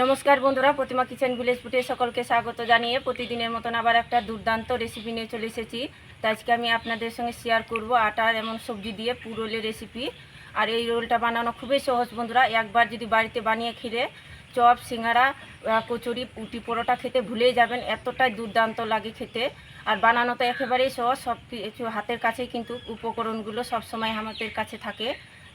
নমস্কার বন্ধুরা, প্রতিমা kitchen village ফুটে সকলকে স্বাগত জানিয়ে প্রতিদিনের মতন আবার একটা দুর্দান্ত রেসিপি নিয়ে চলে এসেছি। তো আজকে আমি আপনাদের সঙ্গে শেয়ার করব আটার এমন সবজি দিয়ে পুরোলের রেসিপি আর এই রোলটা বানানো খুবই সহজ বন্ধুরা, একবার যদি বাড়িতে বানিয়ে খেলে চপ, সিঙ্গারা কচুরি উটি পরোটা খেতে ভুলেই যাবেন, এতটাই দুর্দান্ত লাগে খেতে। আর বানানো তো একেবারেই সহজ সব কিছু হাতের কাছেই কিন্তু উপকরণগুলো সবসময় আমাদের কাছে থাকে।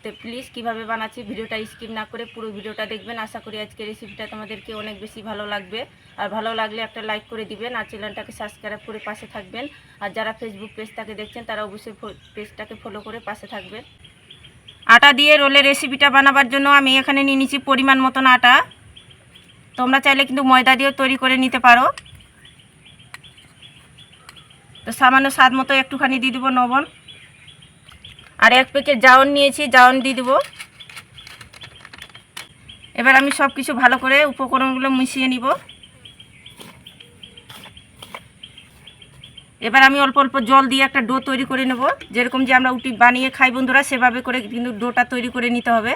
তো প্লিজ কীভাবে বানাচ্ছি ভিডিওটা স্কিপ না করে পুরো ভিডিওটা দেখবেন। আশা করি আজকে রেসিপিটা তোমাদেরকে অনেক বেশি ভালো লাগবে। আর ভালো লাগলে একটা লাইক করে দিবেন আর চ্যানেলটাকে সাবস্ক্রাইব করে পাশে থাকবেন। আর যারা ফেসবুক পেজটাকে দেখছেন, তারা অবশ্যই পেজটাকে ফলো করে পাশে থাকবেন। আটা দিয়ে রোলের রেসিপিটা বানাবার জন্য আমি এখানে নিয়ে নিচ্ছি পরিমাণ মতন আটা। তোমরা চাইলে কিন্তু ময়দা দিয়েও তৈরি করে নিতে পারো। তো সামান্য স্বাদ মতো একটুখানি দিয়ে দেবো লবণ। আর এক প্যাকেট জাউন নিয়েছি, জাউন দিয়ে দেবো। এবার আমি সব কিছু ভালো করে উপকরণগুলো মিশিয়ে নিব। এবার আমি অল্প অল্প জল দিয়ে একটা ডো তৈরি করে নেব। যেরকম যে আমরা উটি বানিয়ে খাই বন্ধুরা, সেভাবে করে কিন্তু ডোটা তৈরি করে নিতে হবে।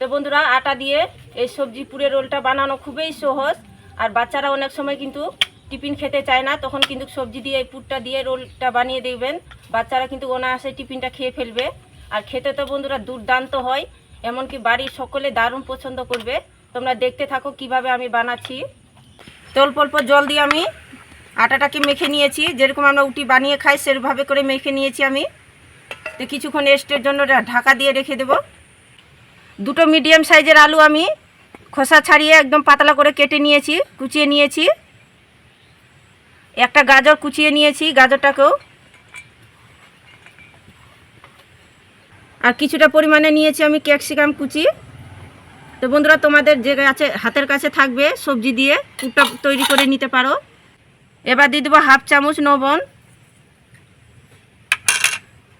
তো বন্ধুরা, আটা দিয়ে এই সবজি পুরে রোলটা বানানো খুবই সহজ। আর বাচ্চারা অনেক সময় কিন্তু টিফিন খেতে চায় না, তখন কিন্তু সবজি দিয়ে, পুরটা দিয়ে, রোলটা বানিয়ে দেবেন বাচ্চারা কিন্তু অনায়াসে টিফিনটা খেয়ে ফেলবে। আর খেতে তো বন্ধুরা দুর্দান্ত হয়, এমনকি বাড়ির সকলে দারুণ পছন্দ করবে। তোমরা দেখতে থাকো কীভাবে আমি বানাচ্ছি। অল্প অল্প জল দিয়ে আমি আটাটাকে মেখে নিয়েছি। যেরকম আমরা উটি বানিয়ে খাই, সেরভাবে করে মেখে নিয়েছি আমি। তো কিছুক্ষণ রেস্টের জন্য ঢাকা দিয়ে রেখে দেবো। দুটো মিডিয়াম সাইজের আলু আমি খোসা ছাড়িয়ে একদম পাতলা করে কেটে নিয়েছি, কুচিয়ে নিয়েছি। একটা গাজর কুচিয়ে নিয়েছি গাজরটাকেও। আর কিছুটা পরিমাণে নিয়েছি আমি ক্যাপসিকাম কুচি। তো বন্ধুরা, তোমাদের যে আছে হাতের কাছে থাকবে সবজি দিয়ে, পুরটা তৈরি করে নিতে পারো। এবার দিয়ে দেবো হাফ চামচ লবণ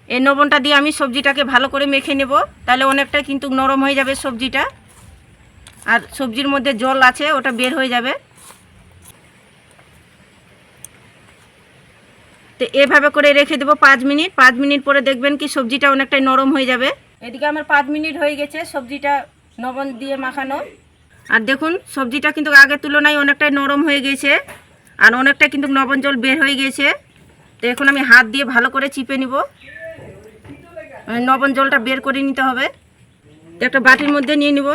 এই লবণটা দিয়ে আমি সবজিটাকে ভালো করে মেখে নেব, তাহলে অনেকটা কিন্তু নরম হয়ে যাবে সবজিটা। আর সবজির মধ্যে জল আছে, ওটা বের হয়ে যাবে। তো এভাবে করে রেখে দেবো পাঁচ মিনিট। পাঁচ মিনিট পরে দেখবেন কি সবজিটা অনেকটাই নরম হয়ে যাবে। এদিকে আমার পাঁচ মিনিট হয়ে গেছে সবজিটা লবণ দিয়ে মাখানো। আর দেখুন, সবজিটা কিন্তু আগের তুলনায় অনেকটাই নরম হয়ে গেছে আর অনেকটা কিন্তু লবণ জল বের হয়ে গেছে। তো এখন আমি হাত দিয়ে ভালো করে চিপে নিব। মানে লবণ জলটা বের করে নিতে হবে। একটা বাটির মধ্যে নিয়ে নিব।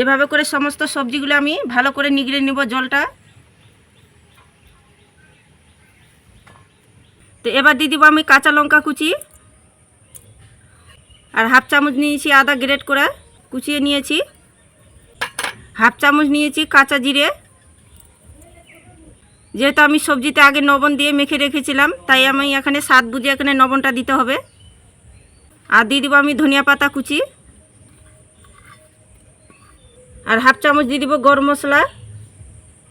এভাবে করে সমস্ত সবজিগুলো আমি ভালো করে নিগড়ে নিব জলটা। তো এবার দিয়ে দিব আমি কাঁচা লঙ্কা কুচি। আর হাফ চামচ নিয়েছি আদা গ্রেট করে কুচিয়ে নিয়েছি। হাফ চামচ নিয়েছি কাঁচা জিরে। যেহেতু আমি সবজিতে আগে লবণ দিয়ে মেখে রেখেছিলাম, তাই আমি এখানে স্বাদ বুঝে এখানে লবণটা দিতে হবে। আর দিয়ে দিব আমি ধনিয়া পাতা কুচি। আর হাফ চামচ দিয়ে দিব গরম মশলা।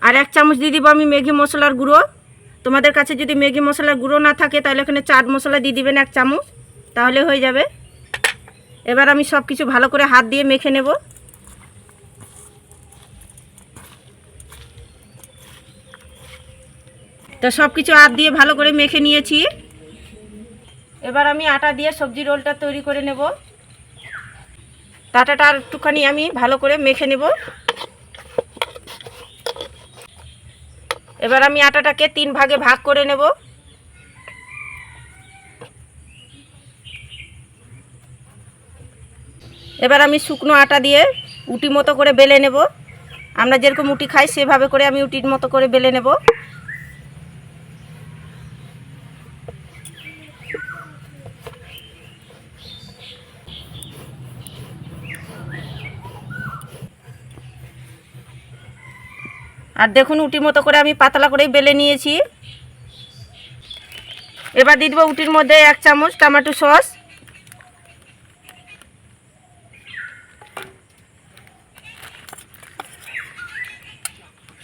আর এক চামচ দিয়ে দিব আমি ম্যাগি মশলার গুঁড়ো। তোমাদের কাছে যদি ম্যাগি মশলার গুঁড়ো না থাকে, তাহলে এখানে চাট মশলা দিয়ে দিবেন এক চামচ, তাহলে হয়ে যাবে। এবার আমি সব কিছু ভালো করে হাত দিয়ে মেখে নেব। তো সব কিছু হাত দিয়ে ভালো করে মেখে নিয়েছি। এবার আমি আটা দিয়ে সবজি রোলটা তৈরি করে নেব। আর একটুখানি আমি ভালো করে মেখে নেব। এবার আমি আটাটাকে তিন ভাগে ভাগ করে নেব। এবার আমি শুকনো আটা দিয়ে উটি মতো করে বেলে নেব। আমরা যেরকম উটি খাই, সেভাবে করে আমি উটির মতো করে বেলে নেব। আর দেখুন উটির মতো করে আমি পাতলা করে বেলে নিয়েছি। এবার দিয়ে দেবো উটির মধ্যে এক চামচ টমেটো সস।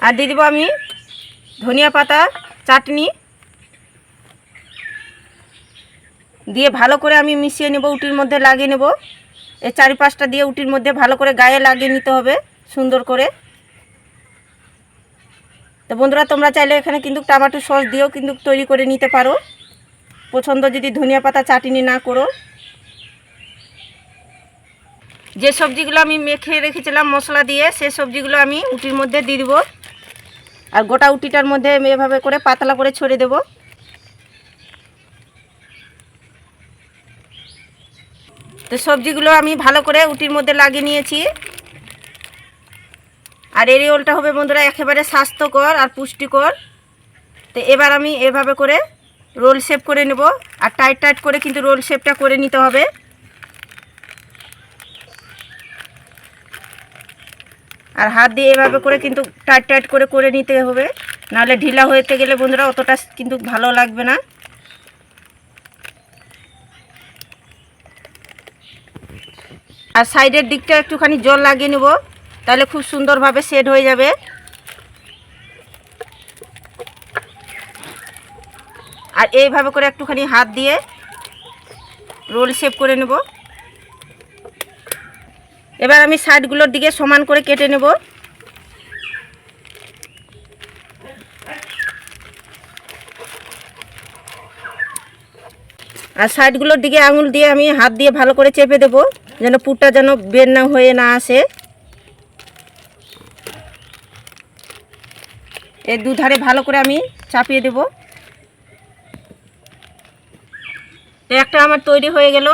আর দিয়ে দেবো আমি ধনিয়া পাতা, চাটনি। দিয়ে ভালো করে আমি মিশিয়ে নেব, উটির মধ্যে লাগিয়ে নেব। এই চারি পাঁচটা দিয়ে উটির মধ্যে ভালো করে গায়ে লাগিয়ে নিতে হবে, সুন্দর করে। তো বন্ধুরা, তোমরা চাইলে এখানে কিন্তু টমেটো সস দিয়েও কিন্তু তৈরি করে নিতে পারো। পছন্দ যদি ধনিয়া পাতা চাটনি না করো। যে সবজিগুলো আমি মেখে রেখেছিলাম মশলা দিয়ে, সে সবজিগুলো আমি উটির মধ্যে দিয়ে দেবো। আর গোটা উটিটার মধ্যে আমি এভাবে করে পাতলা করে ছড়ে দেবো। তো সবজিগুলো আমি ভালো করে উটির মধ্যে লাগিয়ে নিয়েছি। আর এই রোলটা হবে বন্ধুরা একেবারে স্বাস্থ্যকর আর পুষ্টিকর। তো এবার আমি এভাবে করে রোল শেপ করে নেব আর টাইট টাইট করে কিন্তু রোল শেপটা করে নিতে হবে। আর হাত দিয়ে এভাবে করে কিন্তু টাইট টাইট করে করে নিতে হবে। নাহলে ঢিলা হতে গেলে বন্ধুরা অতটা কিন্তু ভালো লাগবে না। আর সাইডের দিকটা একটুখানি জল লাগিয়ে নেব। তাহলে খুব সুন্দরভাবে সেট হয়ে যাবে। আর এইভাবে করে একটুখানি হাত দিয়ে রোল শেপ করে নেব। এবার আমি সাইডগুলোর দিকে সমান করে কেটে নেব। আর সাইডগুলোর দিকে আঙুল দিয়ে আমি হাত দিয়ে ভালো করে চেপে দেবো, যেন পুরটা যেন বের না হয়ে না আসে। এর দুধারে ভালো করে আমি চাপিয়ে দেব। একটা আমার তৈরি হয়ে গেল।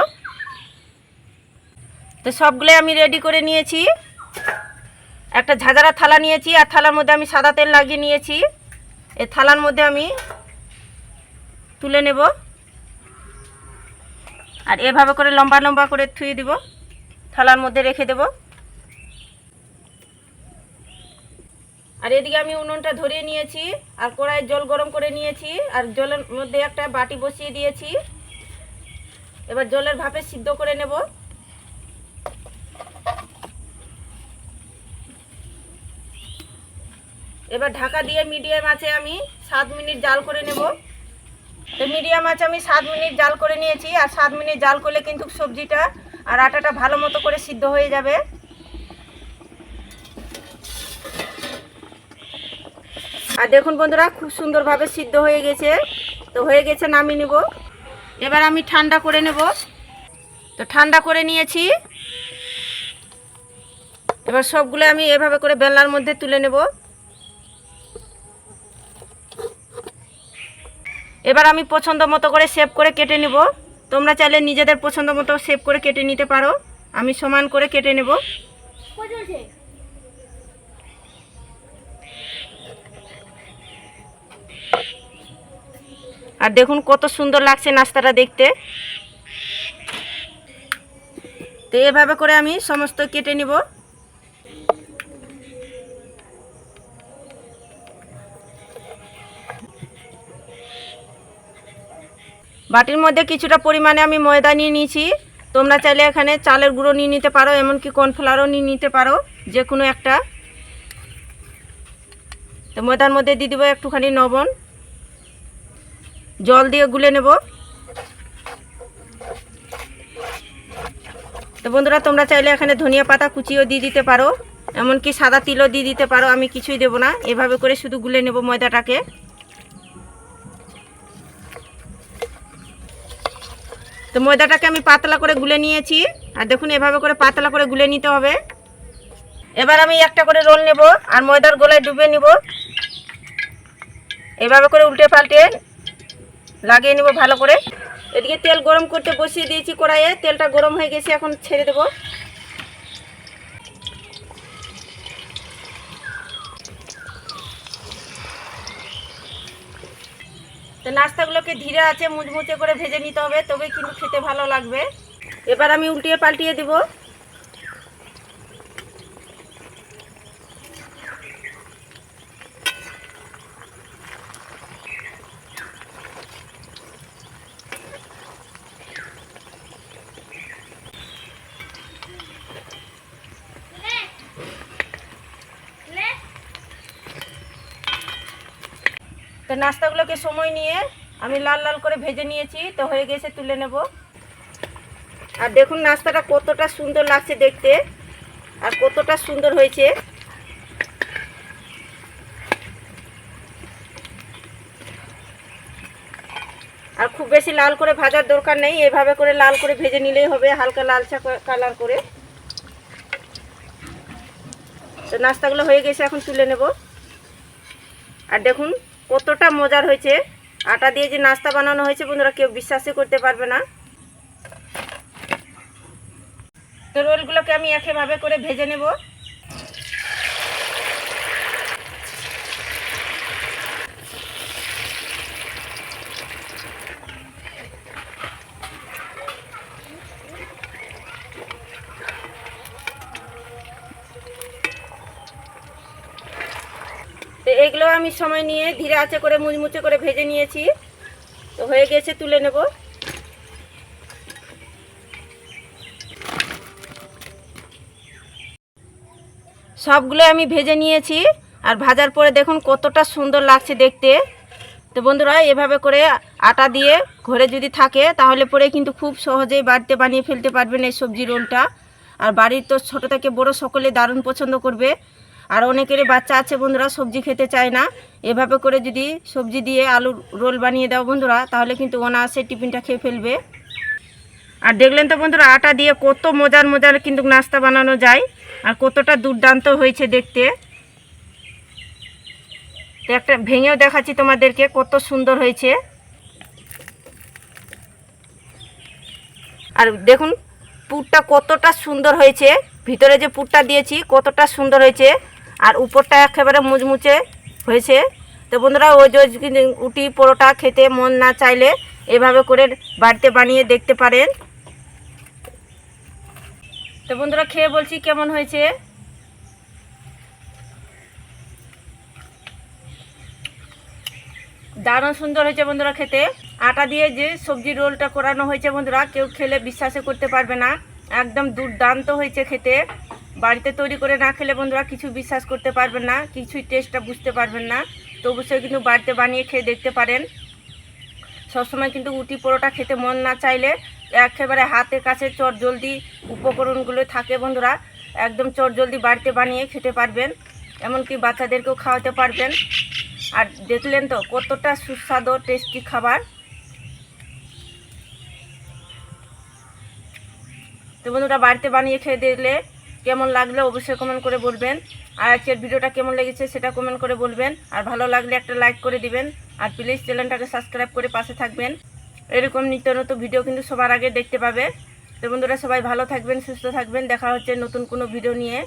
তো সবগুলো আমি রেডি করে নিয়েছি। একটা ঝাঁঝারা থালা নিয়েছি, আর থালার মধ্যে আমি সাদা তেল লাগিয়ে নিয়েছি। এই থালার মধ্যে আমি তুলে নেব। আর এভাবে করে লম্বা লম্বা করে থুয়ে দিব। থালার মধ্যে রেখে দেব। আর এদিকে আমি উনুনটা ধরিয়ে নিয়েছি, আর কড়াই জল গরম করে নিয়েছি, আর জলের মধ্যে একটা বাটি বসিয়ে দিয়েছি। এবার জলের ভাপে সিদ্ধ করে নেব। এবার ঢাকা দিয়ে মিডিয়াম আছে আমি সাত মিনিট জাল করে নেব। তো মিডিয়াম আছে আমি সাত মিনিট জাল করে নিয়েছি, আর সাত মিনিট জাল করলে কিন্তু সবজিটা আর আটাটা ভালো মতো করে সিদ্ধ হয়ে যাবে। আর দেখুন বন্ধুরা, খুব সুন্দরভাবে সিদ্ধ হয়ে গেছে। তো হয়ে গেছে, নামিয়ে নেব। এবার আমি ঠান্ডা করে নেব। তো ঠান্ডা করে নিয়েছি। এবার সবগুলো আমি এভাবে করে বেলার মধ্যে তুলে নেব। এবার আমি পছন্দ মতো করে সেভ করে কেটে নেব। তোমরা চাইলে নিজেদের পছন্দ মতো সেভ করে কেটে নিতে পারো। আমি সমান করে কেটে নেব। আর দেখুন কত সুন্দর লাগছে নাস্তাটা দেখতে। তো এভাবে করে আমি সমস্ত কেটে নিব। বাটির মধ্যে কিছুটা পরিমাণে আমি ময়দা নিয়ে নিয়েছি। তোমরা চাইলে এখানে চালের গুঁড়ো নিয়ে নিতে পারো, এমনকি কর্নফ্লাওয়ারও নিয়ে নিতে পারো যে কোনো একটা। তো ময়দার মধ্যে দিয়ে দেবো একটুখানি লবণ। জল দিয়ে গুলে নেব। তো বন্ধুরা, তোমরা চাইলে এখানে ধনিয়া পাতা কুচিও দিয়ে দিতে পারো, এমনকি সাদা তিলও দিয়ে দিতে পারো, আমি কিছুই দেবো না। এভাবে করে শুধু গুলে নেব ময়দাটাকে। তো ময়দাটাকে আমি পাতলা করে গুলে নিয়েছি, আর দেখুন এভাবে করে পাতলা করে গুলে নিতে হবে। এবার আমি একটা করে রোল নেব, আর ময়দার গোলায় ডুবে নিব। এভাবে করে উল্টে পাল্টে লাগিয়ে নেব ভালো করে। এদিকে তেল গরম করতে বসিয়ে দিয়েছি কড়াইয়ে। তেলটা গরম হয়ে গেছে, এখন ছেড়ে দেব। তো নাস্তাগুলোকে ধীরে আছে, মুচমুচে করে ভেজে নিতে হবে তবে কিন্তু খেতে ভালো লাগবে। এবার আমি উল্টিয়ে পাল্টিয়ে দিব। তো নাস্তাগুলোকে সময় নিয়ে আমি লাল লাল করে ভেজে নিয়েছি, তো হয়ে গেছে, তুলে নেব। আর দেখুন নাস্তাটা কতটা সুন্দর লাগছে দেখতে, আর কতটা সুন্দর হয়েছে। আর খুব বেশি লাল করে ভাজার দরকার নেই, এভাবে করে লাল করে ভেজে নিলেই হবে, হালকা লালচা কালার করে। তো নাস্তাগুলো হয়ে গেছে, এখন তুলে নেব। আর দেখুন কতটা মজার হয়েছে? আটা দিয়ে যে নাস্তা বানানো হয়েছে বন্ধুরা, কেউ বিশ্বাসই করতে পারবে না। তো রোলগুলোকে আমি একেভাবে করে ভেজে নেব তো এগুলো আমি সময় নিয়ে ধীরে আঁচে করে মুচমুচে করে ভেজে নিয়েছি। তো হয়ে গেছে, তুলে নেব। সবগুলো আমি ভেজে নিয়েছি আর ভাজার পরে দেখুন কতটা সুন্দর লাগছে দেখতে। তো বন্ধুরা, এভাবে করে আটা দিয়ে ঘরে যদি থাকে, তাহলে পরে কিন্তু খুব সহজেই বাড়িতে বানিয়ে ফেলতে পারবেন এই সবজি রোলটা। আর বাড়ির তো ছোটো থেকে বড় সকলে দারুণ পছন্দ করবে। আর অনেকেরই বাচ্চা আছে বন্ধুরা, সবজি খেতে চায় না। এভাবে করে যদি সবজি দিয়ে আলুর রোল বানিয়ে দাও বন্ধুরা, তাহলে কিন্তু অনায়াসে টিফিনটা খেয়ে ফেলবে। আর দেখলেন তো বন্ধুরা, আটা দিয়ে কত মজার মজার কিন্তু নাস্তা বানানো যায়, আর কতটা দুর্দান্ত হয়েছে দেখতে। তো একটা ভেঙেও দেখাচ্ছি তোমাদেরকে, কত সুন্দর হয়েছে। আর দেখুন, পুরটা কতটা সুন্দর হয়েছে। ভিতরে যে পুরটা দিয়েছি, কতটা সুন্দর হয়েছে। আর উপরটা একেবারে মুচমুচে হয়েছে। তো বন্ধুরা ওই উটি পরোটা খেতে মন না চাইলে এভাবে করে বাড়িতে বানিয়ে দেখতে পারেন। তো বন্ধুরা, খেয়ে বলছি কেমন হয়েছে? দারুণ সুন্দর হয়েছে বন্ধুরা খেতে। আটা দিয়ে যে সবজি রোলটা করানো হয়েছে বন্ধুরা, কেউ খেলে বিশ্বাসে করতে পারবে না। একদম দুর্দান্ত হয়েছে খেতে। বাড়িতে তৈরি করে না খেলে বন্ধুরা কিছু বিশ্বাস করতে পারবেন না, কিছুই টেস্টটা বুঝতে পারবেন না। তো অবশ্যই কিন্তু বাড়িতে বানিয়ে খেয়ে দেখতে পারেন। সবসময় কিন্তু উটি পরোটা খেতে মন না চাইলে একেবারে হাতের কাছে চট জলদি উপকরণগুলো থাকে বন্ধুরা, একদম চট জলদি বাড়িতে বানিয়ে খেতে পারবেন। এমনকি বাচ্চাদেরকেও খাওয়াতে পারবেন। আর দেখলেন তো কতটা সুস্বাদু টেস্টি খাবার। তো বন্ধুরা বাড়িতে বানিয়ে খেয়ে দেখলে কেমন লাগলে অবশ্যই কমেন্ট করে বলবেন। আর আজকের ভিডিওটা কেমন লেগেছে সেটা কমেন্ট করে বলবেন। আর ভালো লাগলে একটা লাইক করে দিবেন। আর প্লিজ চ্যানেলটাকে সাবস্ক্রাইব করে পাশে থাকবেন। এরকম নিত্য নতুন ভিডিও কিন্তু সবার আগে দেখতে পাবে। তো বন্ধুরা সবাই ভালো থাকবেন, সুস্থ থাকবেন। দেখা হচ্ছে নতুন কোনো ভিডিও নিয়ে।